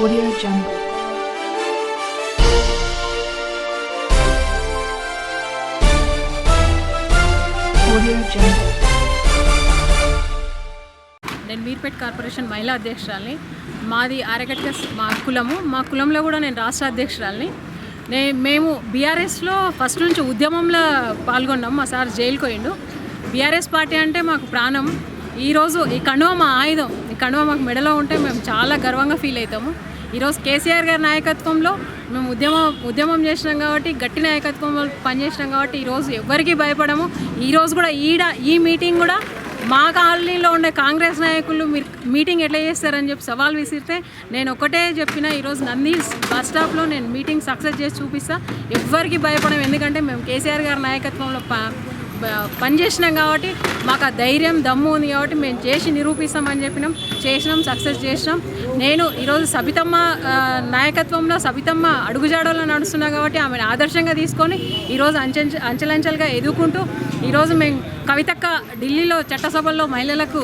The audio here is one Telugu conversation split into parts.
Audio Jungle. Audio Jungle. నేను మీర్పేట్ కార్పొరేషన్ మహిళా అధ్యక్షురాల్ని. మాది ఆరగట్ట మా కులము. మా కులంలో కూడా నేను రాష్ట్ర అధ్యక్షురాల్ని. నే మేము బీఆర్ఎస్లో ఫస్ట్ నుంచి ఉద్యమంలో పాల్గొన్నాం. మా సార్ జైలుకి పోయిండు. బీఆర్ఎస్ పార్టీ అంటే మాకు ప్రాణం. ఈరోజు ఈ కండువ మా ఆయుధం. ఈ కండువ మాకు మెడలో ఉంటే మేము చాలా గర్వంగా ఫీల్ అవుతాము. ఈరోజు కేసీఆర్ గారి నాయకత్వంలో మేము ఉద్యమం ఉద్యమం చేసినాం కాబట్టి గట్టి నాయకత్వంలో పనిచేసినాం కాబట్టి ఈరోజు ఎవరికి భయపడము. ఈరోజు కూడా ఈడ ఈ మీటింగ్ కూడా మా కాలనీలో ఉండే కాంగ్రెస్ నాయకులు మీరు మీటింగ్ ఎట్లా చేస్తారని చెప్పి సవాల్ విసిరితే నేను ఒకటే చెప్పిన ఈరోజు నంది బస్ స్టాప్లో నేను మీటింగ్ సక్సెస్ చేసి చూపిస్తా. ఎవ్వరికి భయపడం ఎందుకంటే మేము కేసీఆర్ గారి నాయకత్వంలో పనిచేసినాం కాబట్టి మాకు ఆ ధైర్యం దమ్ము ఉంది కాబట్టి మేము చేసి నిరూపిస్తామని చెప్పినాం. చేసినాం సక్సెస్ చేసినాం. నేను ఈరోజు సబితమ్మ నాయకత్వంలో సబితమ్మ అడుగుజాడలో నడుస్తున్నా కాబట్టి ఆమెను ఆదర్శంగా తీసుకొని ఈరోజు అంచె అంచెలంచెలుగా ఎదుర్కొంటూ ఈరోజు మేము కవితక్క ఢిల్లీలో చట్టసభల్లో మహిళలకు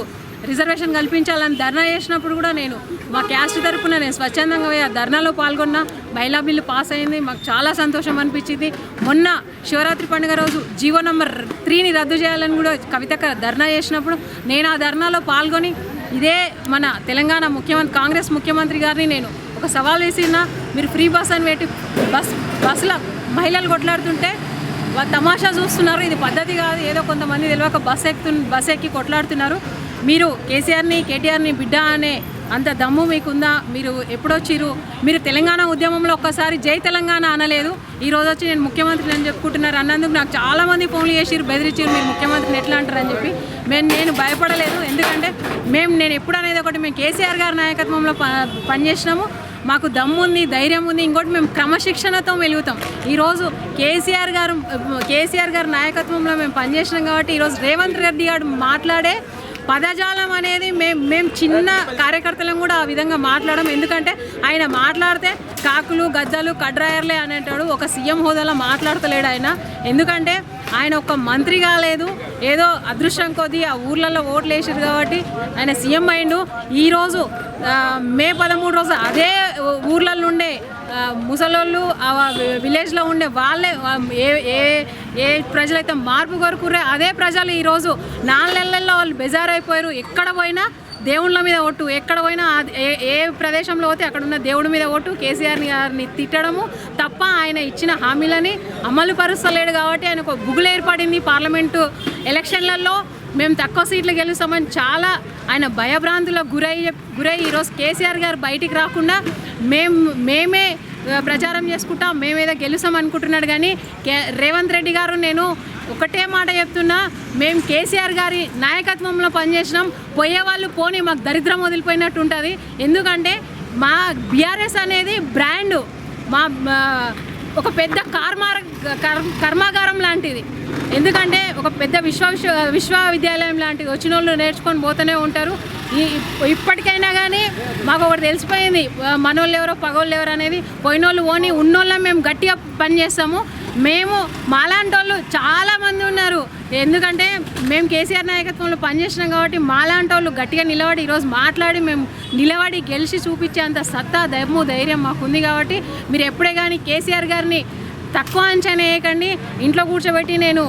రిజర్వేషన్ కల్పించాలని ధర్నా చేసినప్పుడు కూడా నేను మా క్యాస్ట్ తరపున నేను స్వచ్ఛందంగా పోయి ఆ ధర్నాలో పాల్గొన్నా మహిళా బిల్లు పాస్ అయింది. మాకు చాలా సంతోషం అనిపించింది. మొన్న శివరాత్రి పండుగ రోజు జీవో నంబర్ త్రీని రద్దు చేయాలని కూడా కవితక్క ధర్నా చేసినప్పుడు నేను ఆ ధర్నాలో పాల్గొని ఇదే మన తెలంగాణ ముఖ్యమంత్రి కాంగ్రెస్ ముఖ్యమంత్రి గారిని నేను ఒక సవాల్ వేసినా మీరు ఫ్రీ బస్ అని పెట్టి బస్ బస్సులో మహిళలు కొట్లాడుతుంటే తమాషా చూస్తున్నారు. ఇది పద్ధతి కాదు. ఏదో కొంతమంది తెలియక బస్ ఎక్కుతు బస్ ఎక్కి కొట్లాడుతున్నారు. మీరు కేసీఆర్ని కేటీఆర్ని బిడ్డ అనే అంత దమ్ము మీకుందా? మీరు ఎప్పుడొచ్చిరు మీరు తెలంగాణ ఉద్యమంలో ఒక్కసారి జై తెలంగాణ అనలేదు. ఈ రోజు వచ్చి నేను ముఖ్యమంత్రిని అని చెప్పుకుంటున్నారు అన్నందుకు నాకు చాలామంది ఫోన్లు చేసిరు బెదిరించారు మీరు ముఖ్యమంత్రిని ఎట్లా అంటారని చెప్పి. మేము నేను భయపడలేదు. ఎందుకంటే మేము నేను ఎప్పుడు అనేది ఒకటి మేము కేసీఆర్ గారి నాయకత్వంలో ప పనిచేసినాము. మాకు దమ్ము ఉంది ధైర్యం ఉంది ఇంకోటి మేము క్రమశిక్షణతో వెలుగుతాం ఈరోజు కేసీఆర్ గారు కేసీఆర్ గారి నాయకత్వంలో మేము పనిచేసినాం కాబట్టి ఈరోజు రేవంత్ రెడ్డి గారు మాట్లాడే పదజాలం అనేది మేము మేము చిన్న కార్యకర్తలను కూడా ఆ విధంగా మాట్లాడడం ఎందుకంటే ఆయన మాట్లాడితే కాకులు గజ్జలు కడ్రాయర్లే అనేటాడు ఒక సీఎం హోదాలో మాట్లాడతలేడు ఆయన. ఎందుకంటే ఆయన ఒక మంత్రి కాలేదు ఏదో అదృష్టం కొద్దీ ఆ ఊర్లలో ఓట్లు వేసారు కాబట్టి ఆయన సీఎం అయిండు. ఈరోజు మే పదమూడు రోజు అదే ఊర్లలో ఉండే ముసలోళ్ళు ఆ విలేజ్లో ఉండే వాళ్ళే ఏ ఏ ఏ ప్రజలైతే మార్పు కోరుకురే అదే ప్రజలు ఈరోజు నాలుగు నెలల్లో వాళ్ళు బెజారైపోయారు. ఎక్కడ పోయినా దేవుళ్ళ మీద ఒట్టు ఎక్కడ పోయినా ఏ ఏ ప్రదేశంలో పోతే అక్కడ ఉన్న దేవుడి మీద ఒట్టు కేసీఆర్ గారిని తిట్టడము తప్ప ఆయన ఇచ్చిన హామీలని అమలు పరుస్తలేడు కాబట్టి ఆయన ఒక గుగులు ఏర్పడింది పార్లమెంటు ఎలక్షన్లలో. మేము తక్కువ సీట్లు గెలుస్తామని చాలా ఆయన భయభ్రాంతులకు గురై గురై ఈరోజు కేసీఆర్ గారు బయటికి రాకుండా మేము మేమే ప్రచారం చేసుకుంటాం మేమేదో గెలుస్తాం అనుకుంటున్నాడు కానీ కే రేవంత్ రెడ్డి గారు నేను ఒకటే మాట చెప్తున్నా మేము కేసీఆర్ గారి నాయకత్వంలో పనిచేసినాం పోయేవాళ్ళు పోనీ మాకు దరిద్రం వదిలిపోయినట్టు ఉంటుంది. ఎందుకంటే మా బీఆర్ఎస్ అనేది బ్రాండ్ మా ఒక పెద్ద కార్మార కర్మాగారం లాంటిది. ఎందుకంటే ఒక పెద్ద విశ్వ విశ్వ విశ్వవిద్యాలయం లాంటిది. వచ్చిన వాళ్ళు నేర్చుకొని పోతూనే ఉంటారు. ఇప్పటికైనా కానీ మాకు ఒకటి తెలిసిపోయింది. మనోళ్ళు ఎవరో పగోళ్ళు ఎవరు అనేది పోయినోళ్ళు ఓని ఉన్నోళ్ళం మేము గట్టిగా పనిచేస్తాము మేము మాలాంటి వాళ్ళు చాలామంది ఉన్నారు. ఎందుకంటే మేము కేసీఆర్ నాయకత్వంలో పనిచేసినాం కాబట్టి మాలాంటి వాళ్ళు గట్టిగా నిలబడి ఈరోజు మాట్లాడి మేము నిలబడి గెలిచి చూపించేంత సత్తా దమ్ము ధైర్యం మాకుంది కాబట్టి మీరు ఎప్పుడే కానీ కేసీఆర్ గారిని తక్కువ అంచనా వేయకండి. ఇంట్లో కూర్చోబెట్టి నేను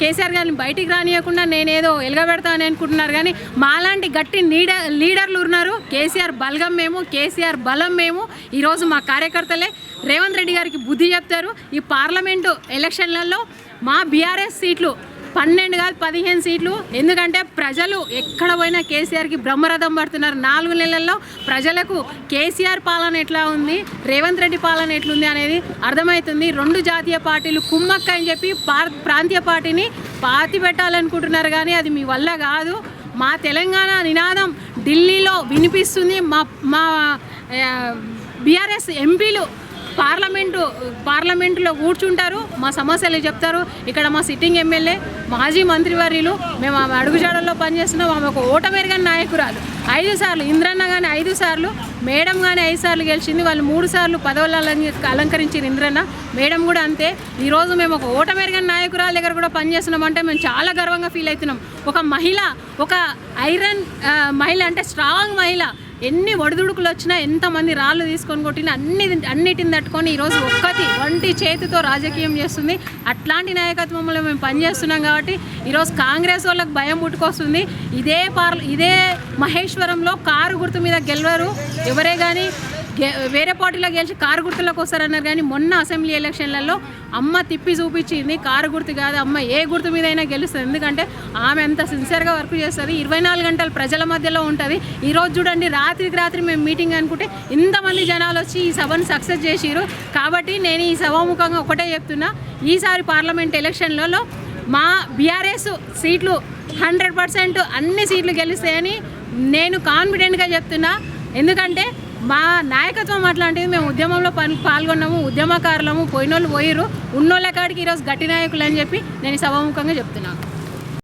కేసీఆర్ గారిని బయటికి రానియకుండా నేనేదో ఎలగబెడతానని అనుకుంటున్నారు కానీ మాలాంటి గట్టి లీడర్ లీడర్లు ఉన్నారు. కేసీఆర్ బలగం మేము కేసీఆర్ బలం మేము. ఈరోజు మా కార్యకర్తలే రేవంత్ రెడ్డి గారికి బుద్ధి చెప్తారు. ఈ పార్లమెంటు ఎలక్షన్లలో మా బీఆర్ఎస్ సీట్లు పన్నెండు కాదు పదిహేను సీట్లు. ఎందుకంటే ప్రజలు ఎక్కడ పోయినా కేసీఆర్కి బ్రహ్మరథం పడుతున్నారు. నాలుగు నెలల్లో ప్రజలకు కేసీఆర్ పాలన ఎట్లా ఉంది? రేవంత్ రెడ్డి పాలన ఎట్లుంది అనేది అర్థమవుతుంది. రెండు జాతీయ పార్టీలు కుమ్మక్క అని చెప్పి పార్ ప్రాంతీయ పార్టీని పాతి పెట్టాలనుకుంటున్నారు కానీ అది మీ వల్ల కాదు. మా తెలంగాణ నినాదం ఢిల్లీలో వినిపిస్తుంది. మా మా బీఆర్ఎస్ ఎంపీలు పార్లమెంటు పార్లమెంటులో కూర్చుంటారు మా సమస్యలు చెప్తారు. ఇక్కడ మా సిట్టింగ్ ఎమ్మెల్యే మాజీ మంత్రివర్యులు మేము ఆమె అడుగుజాడల్లో పనిచేస్తున్నాం ఆమె ఒక ఓటమెరుగని నాయకురాలు. ఐదు సార్లు ఇంద్రన్న కానీ ఐదు సార్లు మేడం కానీ ఐదు సార్లు గెలిచింది వాళ్ళు మూడు సార్లు పదవులు అలంకరించిన ఇంద్రన్న. మేడం కూడా అంతే. ఈరోజు మేము ఒక ఓటమెరుగని నాయకురాల దగ్గర కూడా పనిచేస్తున్నాం అంటే మేము చాలా గర్వంగా ఫీల్ అవుతున్నాం. ఒక మహిళ ఒక ఐరన్ మహిళ అంటే స్ట్రాంగ్ మహిళ ఎన్ని ఒడిదుడుకులు వచ్చినా ఎంతమంది రాళ్ళు తీసుకొని కొట్టినా అన్ని అన్నిటిని తట్టుకొని ఈరోజు ఒక్కటి వంటి చేతితో రాజకీయం చేస్తుంది. అట్లాంటి నాయకత్వంలో మేము పనిచేస్తున్నాం కాబట్టి ఈరోజు కాంగ్రెస్ వాళ్ళకి భయం పుట్టుకొస్తుంది. ఇదే పార్ ఇదే మహేశ్వరంలో కారు గుర్తు మీద గెలవరు. ఎవరే కానీ వేరే పార్టీలో గెలిచి కారు గుర్తులకు వస్తారన్నారు కానీ మొన్న అసెంబ్లీ ఎలక్షన్లలో అమ్మ తిప్పి చూపించింది కారు గుర్తు కాదు అమ్మ ఏ గుర్తు మీద అయినా గెలుస్తుంది. ఎందుకంటే ఆమె అంత సిన్సియర్గా వర్క్ చేస్తుంది. ఇరవై నాలుగు గంటలు ప్రజల మధ్యలో ఉంటుంది. ఈరోజు చూడండి రాత్రికి రాత్రి మేము మీటింగ్ అనుకుంటే ఇంతమంది జనాలు వచ్చి ఈ సభను సక్సెస్ చేసిరు కాబట్టి నేను ఈ సభాముఖంగా ఒకటే చెప్తున్నా ఈసారి పార్లమెంట్ ఎలక్షన్లలో మా బీఆర్ఎస్ సీట్లు హండ్రెడ్ పర్సెంట్ అన్ని సీట్లు గెలుస్తాయని నేను కాన్ఫిడెంట్గా చెప్తున్నా. ఎందుకంటే మా నాయకత్వం అట్లాంటిది మేము ఉద్యమంలో పని పాల్గొన్నాము ఉద్యమకారులము పోయినోళ్ళు పోయిర్రు ఉన్నోళ్ళ కాడికి ఈరోజు గట్టి నాయకులు అని చెప్పి నేను సభాముఖంగా చెప్తున్నాను.